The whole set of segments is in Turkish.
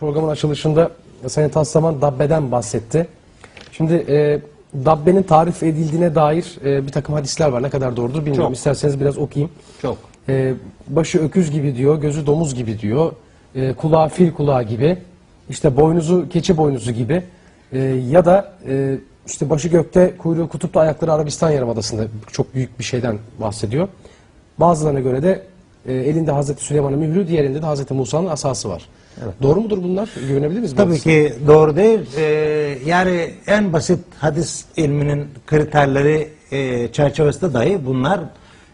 programın açılışında Sayın Taslaman Dabbe'den bahsetti. Şimdi e, Dabbe'nin tarif edildiğine dair e, bir takım hadisler var. Ne kadar doğrudur bilmiyorum. Çok. İsterseniz biraz okuyayım. Çok. E, başı öküz gibi diyor, gözü domuz gibi diyor, e, kulağı fil kulağı gibi, işte boynuzu keçi boynuzu gibi e, ya da e, işte başı gökte, kuyruğu kutupta, ayakları Arabistan Yarımadası'nda çok büyük bir şeyden bahsediyor. Bazılarına göre de e, elinde Hazreti Süleyman'ın mührü, diğer elinde de Hazreti Musa'nın asası var. Doğru mudur bunlar? Güvenebilir miyiz? Tabii ki doğru değil. Ee, yani en basit hadis ilminin kriterleri e, çerçevesinde dahi bunlar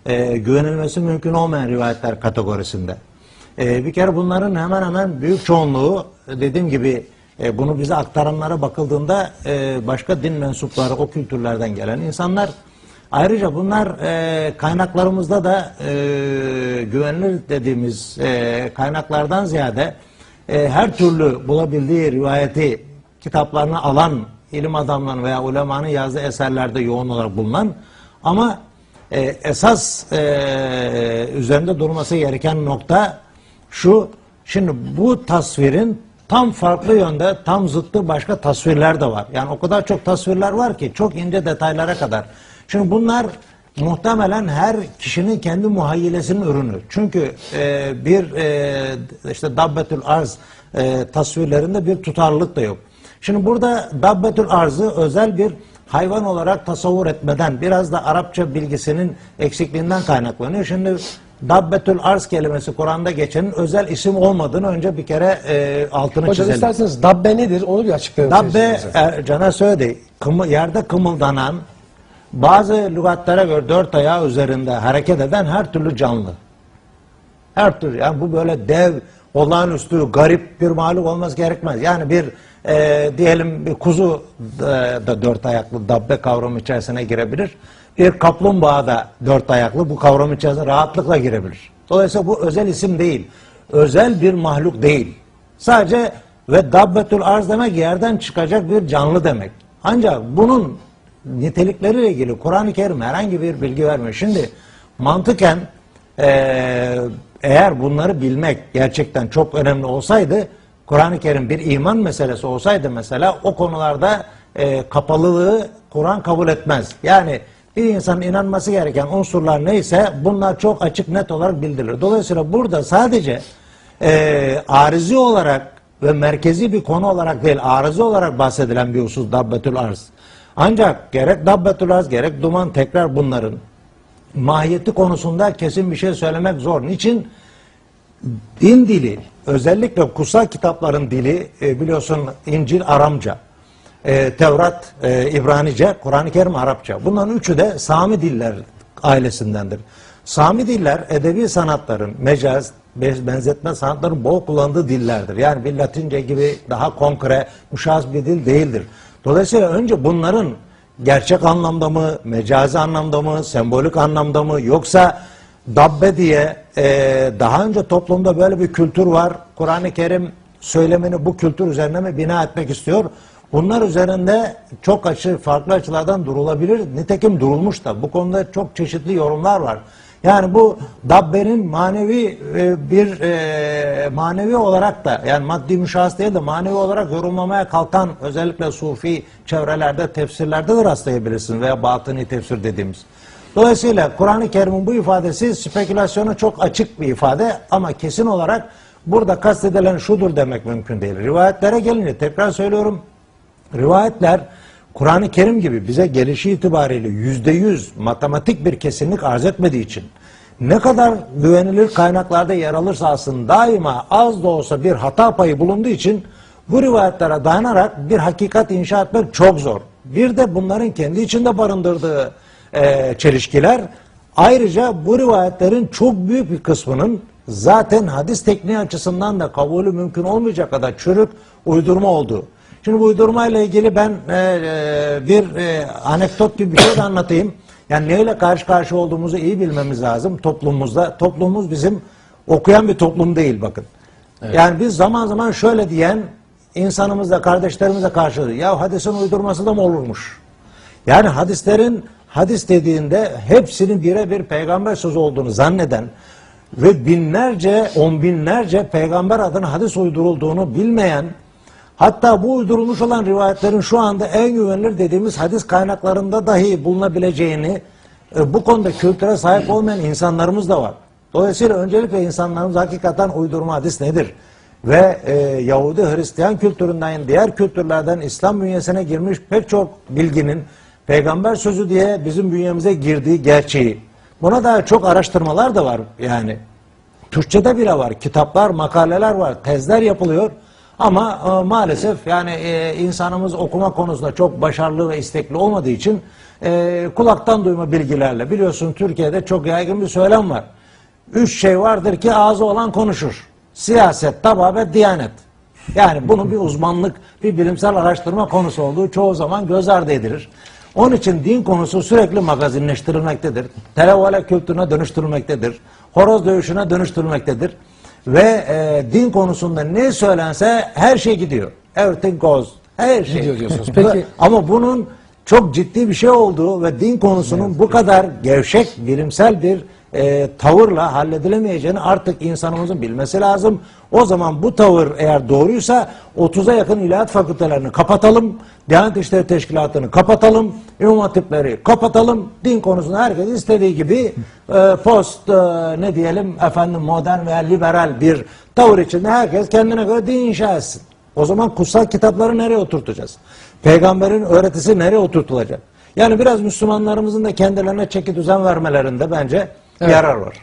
e, güvenilmesi mümkün olmayan rivayetler kategorisinde. E, bir kere bunların hemen hemen büyük çoğunluğu dediğim gibi e, bunu bize aktaranlara bakıldığında e, başka din mensupları o kültürlerden gelen insanlar Ayrıca bunlar e, kaynaklarımızda da e, güvenilir dediğimiz e, kaynaklardan ziyade e, her türlü bulabildiği rivayeti kitaplarına alan ilim adamlarının veya ulemanın yazdığı eserlerde yoğun olarak bulunan ama e, esas e, üzerinde durması gereken nokta şu şimdi bu tasvirin tam farklı yönde tam zıttı başka tasvirler de var. Yani o kadar çok tasvirler var ki çok ince detaylara kadar. Şimdi bunlar muhtemelen her kişinin kendi muhayyilesinin ürünü. Çünkü e, bir e, işte Dabbetül Arz e, tasvirlerinde bir tutarlılık da yok. Şimdi burada Dabbetül Arz'ı özel bir hayvan olarak tasavvur etmeden biraz da Arapça bilgisinin eksikliğinden kaynaklanıyor. Şimdi Dabbetül Arz kelimesi Kur'an'da geçenin özel isim olmadığını önce bir kere e, altını Hocam çizelim. isterseniz Dabbe nedir? Onu bir açıklayın. Dabbe seyircilerimize. Ercan'a söyledi. Kımı, yerde kımıldanan bazı lügatlara göre dört ayağı üzerinde hareket eden her türlü canlı. Her türlü yani bu böyle dev, olağanüstü, garip bir mahluk olması gerekmez. Yani bir e, diyelim bir kuzu da, da dört ayaklı dabbe kavramı içerisine girebilir. Bir kaplumbağa da dört ayaklı bu kavram içerisine rahatlıkla girebilir. Dolayısıyla bu özel isim değil. Özel bir mahluk değil. Sadece ve dabbetül arz demek yerden çıkacak bir canlı demek. Ancak bunun nitelikleriyle ilgili Kur'an-ı Kerim herhangi bir bilgi vermiyor. Şimdi mantıken eee, eğer bunları bilmek gerçekten çok önemli olsaydı Kur'an-ı Kerim bir iman meselesi olsaydı mesela o konularda eee, kapalılığı Kur'an kabul etmez. Yani bir insanın inanması gereken unsurlar neyse bunlar çok açık net olarak bildirilir. Dolayısıyla burada sadece eee arizi olarak ve merkezi bir konu olarak değil arıza olarak bahsedilen bir husus Dabbetül Arz. Ancak gerek Dabbetül Arz gerek Duman tekrar bunların mahiyeti konusunda kesin bir şey söylemek zor. Niçin? Din dili, özellikle kutsal kitapların dili e, biliyorsun İncil Aramca, e, Tevrat e, İbranice, Kur'an-ı Kerim Arapça. Bunların üçü de Sami diller ailesindendir. Sami diller edebi sanatların, mecaz, be- benzetme sanatların bol kullandığı dillerdir. Yani bir Latince gibi daha konkre, muşaz bir dil değildir. Dolayısıyla önce bunların gerçek anlamda mı, mecazi anlamda mı, sembolik anlamda mı yoksa dabbe diye e, daha önce toplumda böyle bir kültür var. Kur'an-ı Kerim söylemini bu kültür üzerine mi bina etmek istiyor? Bunlar üzerinde çok açı, farklı açılardan durulabilir. Nitekim durulmuş da. Bu konuda çok çeşitli yorumlar var. Yani bu dabbenin manevi e, bir e, manevi olarak da yani maddi müşahhas değil de manevi olarak yorumlamaya kalkan özellikle sufi çevrelerde tefsirlerde de rastlayabilirsiniz veya batıni tefsir dediğimiz. Dolayısıyla Kur'an-ı Kerim'in bu ifadesi spekülasyona çok açık bir ifade ama kesin olarak burada kastedilen şudur demek mümkün değil. Rivayetlere gelince tekrar söylüyorum rivayetler Kur'an-ı Kerim gibi bize gelişi itibariyle yüzde yüz matematik bir kesinlik arz etmediği için ne kadar güvenilir kaynaklarda yer alırsa alsın daima az da olsa bir hata payı bulunduğu için bu rivayetlere dayanarak bir hakikat inşa etmek çok zor. Bir de bunların kendi içinde barındırdığı e, çelişkiler ayrıca bu rivayetlerin çok büyük bir kısmının zaten hadis tekniği açısından da kabulü mümkün olmayacak kadar çürük uydurma olduğu. Şimdi bu uydurmayla ilgili ben e, e, bir e, anekdot gibi bir şey de anlatayım. Yani neyle karşı karşı olduğumuzu iyi bilmemiz lazım toplumumuzda. Toplumumuz bizim okuyan bir toplum değil bakın. Yani biz zaman zaman şöyle diyen insanımızla, kardeşlerimizle karşı ya hadisin uydurması da mı olurmuş? Yani hadislerin hadis dediğinde hepsinin birebir peygamber sözü olduğunu zanneden ve binlerce, on binlerce peygamber adına hadis uydurulduğunu bilmeyen, hatta bu uydurulmuş olan rivayetlerin şu anda en güvenilir dediğimiz hadis kaynaklarında dahi bulunabileceğini, e, bu konuda kültüre sahip olmayan insanlarımız da var. Dolayısıyla öncelikle insanlarımız hakikaten uydurma hadis nedir? Ve e, Yahudi Hristiyan kültüründen, diğer kültürlerden İslam bünyesine girmiş pek çok bilginin peygamber sözü diye bizim bünyemize girdiği gerçeği. Buna dair çok araştırmalar da var yani. Türkçe'de bile var. Kitaplar, makaleler var. Tezler yapılıyor. Ama e, maalesef yani e, insanımız okuma konusunda çok başarılı ve istekli olmadığı için e, kulaktan duyma bilgilerle biliyorsun Türkiye'de çok yaygın bir söylem var. Üç şey vardır ki ağzı olan konuşur. Siyaset, tababet, diyanet. Yani bunun bir uzmanlık, bir bilimsel araştırma konusu olduğu çoğu zaman göz ardı edilir. Onun için din konusu sürekli magazinleştirilmektedir. Televole kültürüne dönüştürülmektedir. Horoz dövüşüne dönüştürülmektedir. Ve e, din konusunda ne söylense her şey gidiyor. Everything goes. Her şey. Gidiyor diyorsunuz. Peki- Ama bunun çok ciddi bir şey olduğu ve din konusunun bu kadar gevşek, bilimsel bir e, tavırla halledilemeyeceğini artık insanımızın bilmesi lazım. O zaman bu tavır eğer doğruysa 30'a yakın ilahiyat fakültelerini kapatalım, Diyanet İşleri Teşkilatı'nı kapatalım, İmam Hatipleri kapatalım, din konusunda herkes istediği gibi e, post e, ne diyelim efendim modern veya liberal bir tavır içinde herkes kendine göre din inşa etsin. O zaman kutsal kitapları nereye oturtacağız? Peygamberin öğretisi nereye oturtulacak? Yani biraz Müslümanlarımızın da kendilerine çeki düzen vermelerinde bence yarar var.